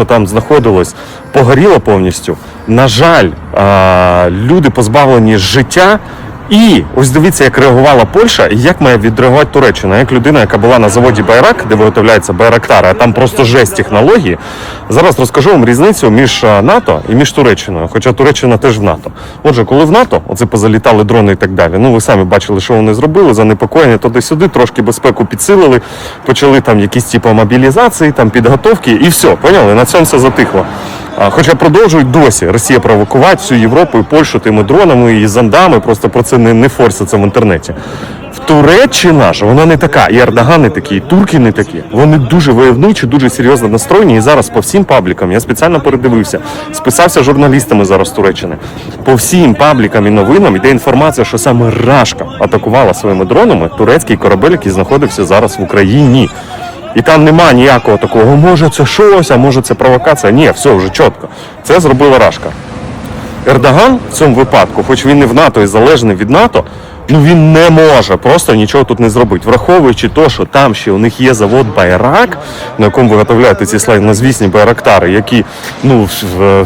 що там знаходилось, погоріло повністю. На жаль, люди позбавлені життя. І ось дивіться, як реагувала Польща і як має відреагувати Туреччина. Як людина, яка була на заводі Байрак, де виготовляється Байрактари, а там просто жесть технології. Зараз розкажу вам різницю між НАТО і між Туреччиною. Хоча Туреччина теж в НАТО. Отже, коли в НАТО, оце позалітали дрони і так далі. Ну ви самі бачили, що вони зробили, занепокоєння туди-сюди, трошки безпеку підсилили, почали там якісь типу мобілізації, там підготовки, і все, поняли? На цьому все затихло. Хоча продовжують досі Росія провокувати всю Європу і Польщу тими дронами і зондами, просто про це не, не форситься в інтернеті. В Туреччина ж вона не така, і Ердоган не такий, і турки не такі. Вони дуже войовничі, дуже серйозно настроєні. І зараз по всім паблікам я спеціально передивився, списався журналістами зараз з Туреччини. По всім паблікам і новинам йде інформація, що саме Рашка атакувала своїми дронами турецький корабель, який знаходився зараз в Україні. І там нема ніякого такого, може це щось, а може це провокація. Ні, все вже чітко. Це зробила Рашка. Ердоган в цьому випадку, хоч він не в НАТО і залежний від НАТО, ну він не може просто нічого тут не зробити. Враховуючи те, що там ще у них є завод Байрак, на якому виготовляють ці славнозвісні байрактари, які ну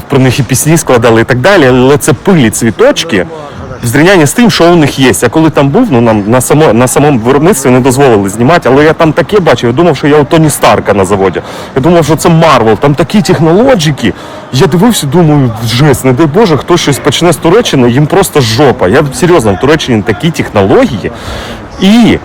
про них і пісні складали і так далі, але це пилі цвіточки. В з тим, що у них є. Я коли там був, ну нам на само на самому виробництві не дозволили знімати, але я там таке бачив. Я думав, що я у Тоні Старка на заводі. Я думав, що це Марвел, там такі технологіки. Я дивився, думаю, жесть, не дай Боже, хтось щось почне з Туреччини, їм просто жопа. Я серйозно, в Туреччині такі технології. І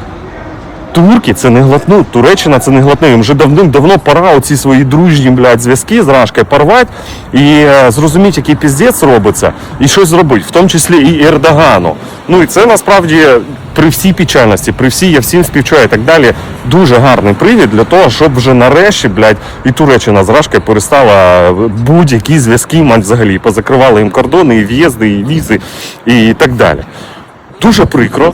турки це не глотнуть, Туреччина це не глотне. Їм вже давним-давно пора оці свої дружні блядь, зв'язки з Рашкою порвати і е, зрозуміти, який піздець робиться, і щось зробити, в тому числі і Ердогану. Ну і це насправді при всій печальності, при всій я всім співчуваю і так далі. Дуже гарний привід для того, щоб вже нарешті, блядь, і Туреччина з Рашкою перестала будь-які зв'язки мати взагалі. Позакривали їм кордони, і в'їзди, і візи, і так далі. Дуже прикро.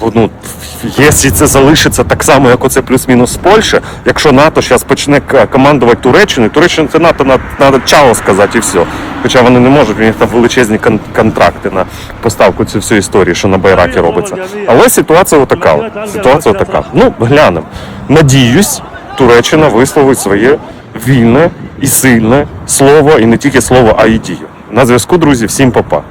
Бо, Ну, якщо це залишиться так само, як оце плюс-мінус з Польщі, якщо НАТО зараз почне командувати Туреччиною, Туреччина це НАТО треба чао сказати і все. Хоча вони не можуть, у них там величезні кон- контракти на поставку цієї всієї історії, що на Байракі робиться. Але ситуація отака. Ситуація отака. Ну, глянемо. Надіюсь, Туреччина висловить своє вільне і сильне слово, і не тільки слово, а й дію. На зв'язку, друзі, всім папа.